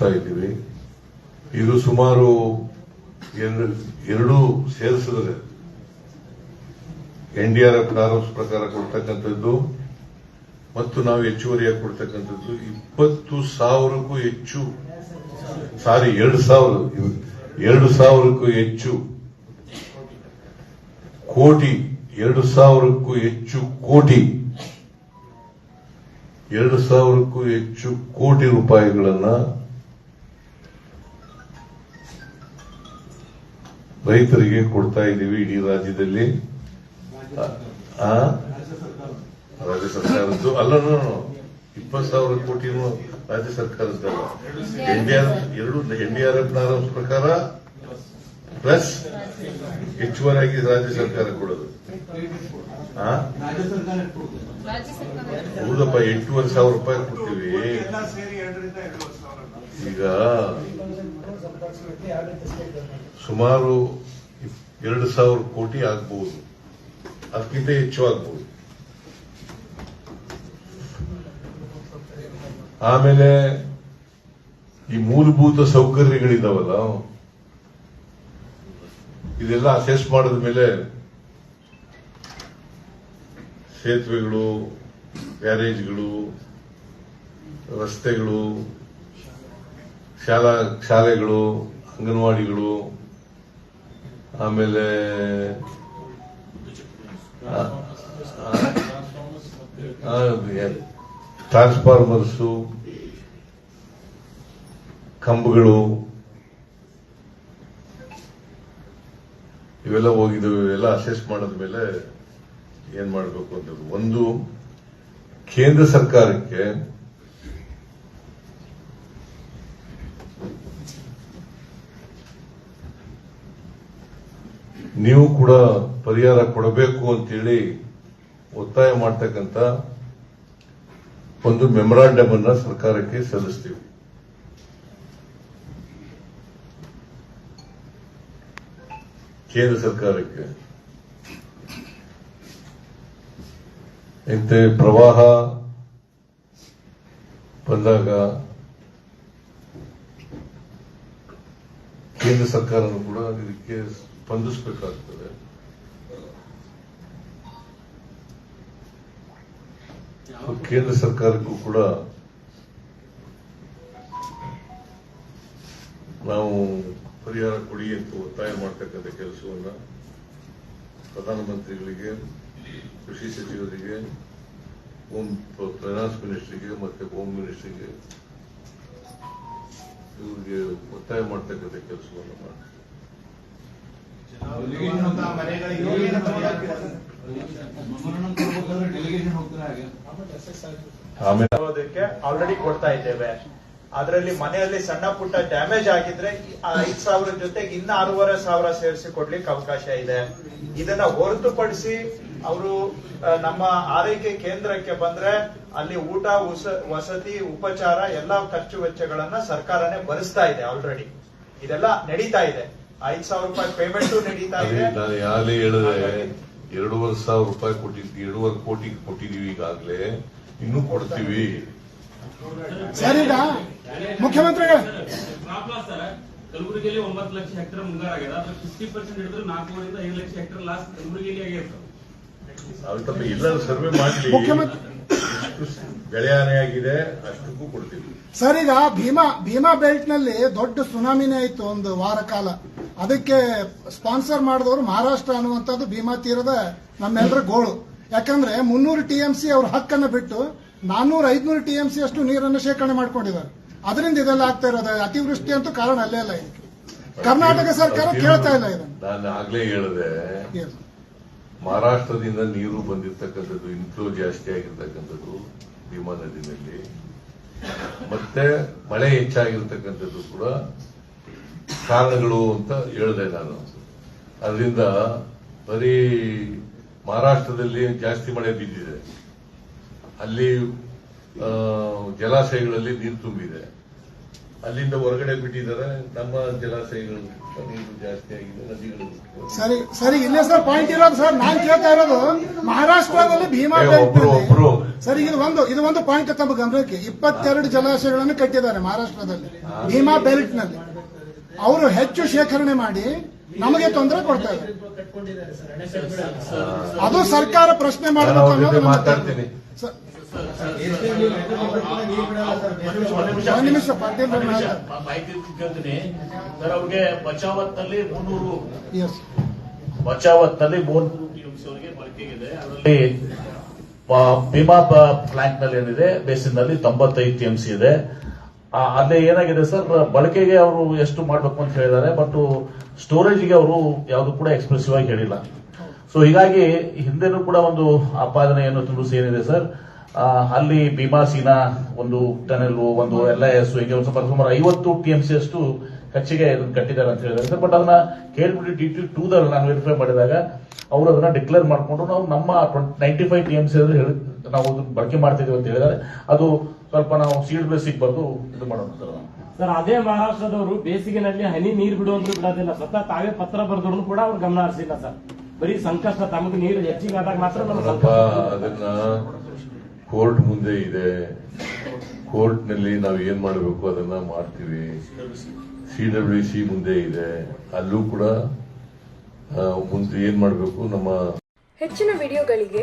ಕೊಡ್ತಾ ಇದ್ದೀವಿ. ಇದು ಸುಮಾರು ಎರಡು ಎರಡು ಸೇರಿಸಿದ್ರೆ ಎನ್ ಡಿ ಆರ್ ಎಫ್ ಪ್ರಕಾರ ಕೊಡ್ತಕ್ಕಂಥದ್ದು ಮತ್ತು ನಾವು ಹೆಚ್ಚುವರಿಯಾಗಿ ಕೊಡ್ತಕ್ಕಂಥದ್ದು ಇಪ್ಪತ್ತು ಸಾವಿರಕ್ಕೂ ಹೆಚ್ಚು ಸಾರಿ, ಎರಡು ಸಾವಿರ, ಎರಡು ಸಾವಿರಕ್ಕೂ ಹೆಚ್ಚು ಕೋಟಿ, ಎರಡು ಸಾವಿರಕ್ಕೂ ಹೆಚ್ಚು ಕೋಟಿ, ಎರಡು ಸಾವಿರಕ್ಕೂ ಹೆಚ್ಚು ಕೋಟಿ ರೂಪಾಯಿಗಳನ್ನ ರೈತರಿಗೆ ಕೊಡ್ತಾ ಇದ್ದೀವಿ ಇಡೀ ರಾಜ್ಯದಲ್ಲಿ. ಆ? ರಾಜ್ಯ ಸರ್ಕಾರದ್ದು? ಅಲ್ಲ ಇಪ್ಪತ್ತು ಸಾವಿರ ಕೋಟಿನೂ ರಾಜ್ಯ ಸರ್ಕಾರದ್ದಲ್ಲ ಎನ್ ಡಿ ಆರ್ ಎರಡು ಎನ್ ಡಿ ಆರ್ ಎಫ್ ಪ್ರಕಾರ ಪ್ಲಸ್ ಹೆಚ್ಚುವರಿಯಾಗಿ ರಾಜ್ಯ ಸರ್ಕಾರ ಕೊಡೋದು. ಆ? ರಾಜ್ಯ ಸರ್ಕಾರ ಕೊಡ್ತದೆ ರಾಜ್ಯ ಸರ್ಕಾರ ಹೌದಪ್ಪ ಎಂಟೂವರೆ ಸಾವಿರ ರೂಪಾಯಿ ಕೊಡ್ತೀವಿ. ಈಗ ಸುಮಾರು ಎರಡು ಸಾವಿರ ಕೋಟಿ ಆಗ್ಬಹುದು ಅದಕ್ಕಿಂತ ಹೆಚ್ಚು ಆಗ್ಬಹುದು ಆಮೇಲೆ ಈ ಮೂಲಭೂತ ಸೌಕರ್ಯಗಳಿದಾವಲ್ಲ, ಇದೆಲ್ಲ ಅಸೆಸ್ ಮಾಡಿದ ಮೇಲೆ ಸೇತುವೆಗಳು, ಗ್ಯಾರೇಜ್ಗಳು, ರಸ್ತೆಗಳು ಶಾಲಾ ಶಾಲೆಗಳು, ಅಂಗನವಾಡಿಗಳು, ಆಮೇಲೆ ಟ್ರಾನ್ಸ್ಫಾರ್ಮರ್ಸು, ಕಂಬಗಳು, ಇವೆಲ್ಲ ಹೋಗಿದ್ದು ಇವೆಲ್ಲ ಅಸೆಸ್ ಮಾಡಿದ ಮೇಲೆ ಏನ್ ಮಾಡಬೇಕು ಅಂತ ಒಂದು, ಕೇಂದ್ರ ಸರ್ಕಾರಕ್ಕೆ ನೀವು ಕೂಡ ಪರಿಹಾರ ಕೊಡಬೇಕು ಅಂತೇಳಿ ಒತ್ತಾಯ ಮಾಡ್ತಕ್ಕಂಥ ಒಂದು ಮೆಮೊರಾಂಡಮ್ ಅನ್ನ ಸರ್ಕಾರಕ್ಕೆ ಸಲ್ಲಿಸ್ತೀವಿ. ಕೇಂದ್ರ ಸರ್ಕಾರಕ್ಕೆ. ಇಂತೆ ಪ್ರವಾಹ ಬಂದಾಗ ಕೇಂದ್ರ ಸರ್ಕಾರನೂ ಕೂಡ ಇದಕ್ಕೆ ಸ್ಪಂದಿಸಬೇಕಾಗ್ತದೆ ಕೇಂದ್ರ ಸರ್ಕಾರಕ್ಕೂ ಕೂಡ ನಾವು ಪರಿಹಾರ ಕೊಡಿ ಅಂತ ಒತ್ತಾಯ ಮಾಡ್ತಕ್ಕಂಥ ಕೆಲಸವನ್ನ ಪ್ರಧಾನಮಂತ್ರಿಗಳಿಗೆ ಕೃಷಿ ಸಚಿವರಿಗೆ ಹೋಮ್ ಫೈನಾನ್ಸ್ ಮಿನಿಸ್ಟ್ರಿಗೆ ಮತ್ತೆ ಹೋಮ್ ಮಿನಿಸ್ಟ್ರಿಗೆ ಇವರಿಗೆ ಒತ್ತಾಯ ಮಾಡ್ತಕ್ಕಂಥ ಕೆಲಸವನ್ನು ಮಾಡಿ ಇರುವಂತಹ ಮನೆಗಳಿಗೆ ಏನು ಪರಿಹಾರ ಕೊಡ್ತಾರೆ? ಮೆಮೊರಂಡಮ್ ಕೊಡ್ಬೇಕಾದ್ರೆ ಡೆಲಿಗೇಷನ್ ಹೋಗ್ತಾರೆ ಹಾಗೆ ಆಮೇಲೆ ಆಲ್ರೆಡಿ ಕೊಡ್ತಾ ಇದ್ದೇವೆ. ಅದರಲ್ಲಿ ಮನೆಯಲ್ಲಿ ಸಣ್ಣ ಪುಟ್ಟ ಡ್ಯಾಮೇಜ್ ಆಗಿದ್ರೆ ಐದ್ ಸಾವಿರ ಜೊತೆಗೆ ಇನ್ನ ಆರೂವರೆ ಸಾವಿರ ಸೇರಿಸಿ ಕೊಡ್ಲಿಕ್ಕೆ ಅವಕಾಶ ಇದೆ. ಇದನ್ನ ಹೊರತುಪಡಿಸಿ ಅವರು ನಮ್ಮ ಆರೈಕೆ ಕೇಂದ್ರಕ್ಕೆ ಬಂದ್ರೆ ಅಲ್ಲಿ ಊಟ ವಸತಿ ಉಪಚಾರ ಎಲ್ಲಾ ಖರ್ಚು ವೆಚ್ಚಗಳನ್ನ ಸರ್ಕಾರನೇ ಭರಿಸ್ತಾ ಇದೆ ಆಲ್ರೆಡಿ ಇದೆಲ್ಲ ನಡೀತಾ ಇದೆ. ಐದ್ ಸಾವಿರ ರೂಪಾಯಿ ಪೇಮೆಂಟ್ ನಡೀತಾ ಅದೇ ಇದೆ. ನಾನು ಯಾರೇ ಹೇಳಿದ್ರೆ ಎರಡೂವರೆ ಸಾವಿರ ರೂಪಾಯಿ ಕೊಟ್ಟಿದ್ವಿ ಎರಡೂವರೆ ಕೋಟಿ ಕೊಟ್ಟಿದೀವಿ ಈಗಾಗಲೇ ಇನ್ನೂ ಕೊಡ್ತೀವಿ. ಸರಿ ಈಗ ಮುಖ್ಯಮಂತ್ರಿಗಳು ಕಲಬುರಗಿಯಲ್ಲಿ ಒಂಬತ್ತು ಲಕ್ಷ ಹೆಕ್ಟರ್ ಮುಂಗಾರಾಗ್ಯದ ಅದ್ರ ಫಿಫ್ಟಿ ಪರ್ಸೆಂಟ್ ಹಿಡಿದ್ರೆ ನಾಲ್ಕೂವರೆಯಿಂದ ಐದು ಲಕ್ಷ ಹೆಕ್ಟರ್ ಲಾಸ್ ಕಲಬುರಗಿಯಲ್ಲಿ ಆಗ್ಯದ ತಮ್ಮ ಎಲ್ಲರೂ ಸರ್ವೆ ಮಾಡಲಿ. ಮುಖ್ಯಮಂತ್ರಿ- ಬೆಳೆ ಆಗಿದೆ ಅಷ್ಟಕ್ಕೂ ಕೊಡ್ತೀವಿ. ಸರ್ ಈಗ ಭೀಮಾ ಭೀಮಾ ಬೆಲ್ಟ್ನಲ್ಲಿ ದೊಡ್ಡ ಸುನಾಮಿನೇ ಆಯ್ತು ಒಂದು ವಾರ ಕಾಲ ಅದಕ್ಕೆ ಸ್ಪಾನ್ಸರ್ ಮಾಡಿದವರು ಮಹಾರಾಷ್ಟ್ರ ಅನ್ನುವಂಥದ್ದು ಭೀಮಾ ತೀರದ ನಮ್ಮೆಲ್ಲರ ಗೋಳು. ಯಾಕಂದ್ರೆ ಮುನ್ನೂರು ಟಿಎಂಸಿ ಅವ್ರ ಹಕ್ಕನ್ನು ಬಿಟ್ಟು ನಾನ್ನೂರ ಐದ್ನೂರು ಟಿಎಂಸಿ ಅಷ್ಟು ನೀರನ್ನು ಶೇಖರಣೆ ಮಾಡ್ಕೊಂಡಿದ್ದಾರೆ. ಅದರಿಂದ ಇದೆಲ್ಲ ಆಗ್ತಾ ಇರೋದು. ಅತಿವೃಷ್ಟಿ ಅಂತೂ ಕಾರಣ ಅಲ್ಲೇ ಅಲ್ಲ ಇದಕ್ಕೆ. ಕರ್ನಾಟಕ ಸರ್ಕಾರ ಕೇಳ್ತಾ ಇಲ್ಲ ಇದನ್ನು. ನಾನು ಆಗ್ಲೇ ಹೇಳಿದೆ. ಮಹಾರಾಷ್ಟ್ರದಿಂದ ನೀರು ಬಂದಿರತಕ್ಕಂಥದ್ದು ಇನ್ಫ್ಲೋ ಜಾಸ್ತಿ ಆಗಿರ್ತಕ್ಕಂಥದ್ದು ಭೀಮಾ ನದಿನಲ್ಲಿ. ಮತ್ತೆ ಮಳೆ ಹೆಚ್ಚಾಗಿರ್ತಕ್ಕಂಥದ್ದು ಕೂಡ ಕಾರಣಗಳು ಅಂತ ಹೇಳಿದೆ ನಾನು. ಅದರಿಂದ ಬರೀ ಮಹಾರಾಷ್ಟ್ರದಲ್ಲಿ ಜಾಸ್ತಿ ಮಳೆ ಬಿದ್ದಿದೆ. ಅಲ್ಲಿ ಜಲಾಶಯಗಳಲ್ಲಿ ನೀರು ತುಂಬಿದೆ. ಅಲ್ಲಿಂದ ಹೊರಗಡೆ ಬಿಟ್ಟಿದ್ದಾರೆ ನಮ್ಮ ಜಲಾಶಯಗಳು. ನೀರು ಜಾಸ್ತಿ ಆಗಿದೆ ನದಿಗಳು. ಸರಿ ಸರಿ ಇಲ್ಲೇ ಸರ್ ಪಾಯಿಂಟ್ ಇರೋದು ಸರ್ ನಾನ್ ಕೇಳ್ತಾ ಇರೋದು ಮಹಾರಾಷ್ಟ್ರದಲ್ಲಿ ಭೀಮಾ ಒಬ್ರು. ಸರಿ ಇದು ಒಂದು ಇದು ಒಂದು ಪಾಯಿಂಟ್ ತಮ್ಮ ಗಮನಕ್ಕೆ. ಇಪ್ಪತ್ತೆರಡು ಜಲಾಶಯಗಳನ್ನು ಕಟ್ಟಿದ್ದಾರೆ ಮಹಾರಾಷ್ಟ್ರದಲ್ಲಿ. ಭೀಮಾ ಬೆಲ್ಟ್ನಲ್ಲಿ ಅವರು ಹೆಚ್ಚು ಶೇಖರಣೆ ಮಾಡಿ ನಮಗೆ ತೊಂದರೆ ಕೊಡ್ತಾ ಇದ್ದಾರೆ ಅದು ಸರ್ಕಾರ ಪ್ರಶ್ನೆ ನಾನು ಮಾಡಬೇಕು ಅನ್ನೋದು ಮಾತಾಡ್ತೀನಿ ನಿಮಿಷ. ಮಾಹಿತಿ ಸರ್ ಅವ್ರಿಗೆ ಬಚಾವತ್ನಲ್ಲಿ ಮುನ್ನೂರು. ಬಚಾವತ್ನಲ್ಲಿ ಬಳಕೆಗಿದೆ ಅದರಲ್ಲಿ ಭೀಮಾ ಪ್ಲಾಂಟ್ನಲ್ಲಿ ಏನಿದೆ ಬೇಸಿನ್ನಲ್ಲಿ ತೊಂಬತ್ತೈದು ಟಿಎಂಸಿ ಇದೆ ಅಲ್ಲಿ ಏನಾಗಿದೆ ಸರ್, ಬಳಕೆಗೆ ಅವರು ಎಷ್ಟು ಮಾಡಬೇಕು ಅಂತ ಹೇಳಿದ್ದಾರೆ ಬಟ್ ಸ್ಟೋರೇಜ್ಗೆ ಅವರು ಯಾವುದು ಕೂಡ ಎಕ್ಸ್ಪ್ರೆಸಿವ್ ಆಗಿ ಹೇಳಿಲ್ಲ. ಸೊ ಹೀಗಾಗಿ ಹಿಂದೆನೂ ಕೂಡ ಒಂದು ಆಪಾದನೆ ಏನು ತಿಳಿಸಿ ಏನಿದೆ ಸರ್ ಅಲ್ಲಿ ಭೀಮಾ ಸೀನಾ ಒಂದು ಟನೆಲ್ ಒಂದು ಎಲ್ ಐ ಎಸ್ ಹೀಗೆ ಒಂದು ಸುಮಾರು ಸುಮಾರು ಐವತ್ತು ಟಿ ಎಂ ಸಿ ಅಷ್ಟು ಕಚ್ಚಿಗೆ ಇದನ್ನು ಕಟ್ಟಿದ್ದಾರೆ ಅಂತ ಹೇಳಿದ್ದಾರೆ ಸರ್. ಬಟ್ ಅದನ್ನ ಕೇಳ್ಬಿಟ್ಟು ಡಿ ಟಿ ಟೂ ದಲ್ಲಿ ನಾನು ವೆರಿಫೈ ಮಾಡಿದಾಗ, ಅವರು ಅದನ್ನ ಡಿಕ್ಲೇರ್ ಮಾಡಿಕೊಂಡು ನಾವು ನಮ್ಮ ninety five T M C ನಾವು ಬಳಕೆ ಮಾಡ್ತಿದ್ದೀವಿ ಅಂತ ಹೇಳಿದ್ರೆ ಅದು ಸ್ವಲ್ಪ ನಾವು ಸೀಡ್ ಬೇಸಿಗೆ ಬಂದು ಇದು ಮಾಡೋಣ. ಸರ್ ಸರ್ ಅದೇ ಮಹಾರಾಷ್ಟ್ರದವರು ಬೇಸಿಗೆನಲ್ಲಿ ಹನಿ ನೀರು ಬಿಡುವಂತೂ ಬಿಡೋದಿಲ್ಲ. ಸ್ವತಃ ತಾವೇ ಪತ್ರ ಬರೆದ್ರು ಕೂಡ ಅವ್ರು ಗಮನ ಹರಿಸಿಲ್ಲ ಸರ್. ಬರೀ ಸಂಕಷ್ಟ ತಮಗೆ ನೀರು ಹೆಚ್ಚಿಗೆ ಆದಾಗ ಮಾತ್ರ ಅದನ್ನ ಕೋರ್ಟ್ ಮುಂದೆ ಇದೆ. ಕೋರ್ಟ್ನಲ್ಲಿ ನಾವು ಏನ್ ಮಾಡಬೇಕು ಅದನ್ನ ಮಾಡ್ತೀವಿ. ಸಿ ಡಬ್ಲ್ಯೂ ಸಿ ಮುಂದೆ ಇದೆ. ಅಲ್ಲೂ ಕೂಡ ಮುಂದೆ ಏನ್ ಮಾಡಬೇಕು ನಮ್ಮ ಹೆಚ್ಚಿನ ವಿಡಿಯೋಗಳಿಗೆ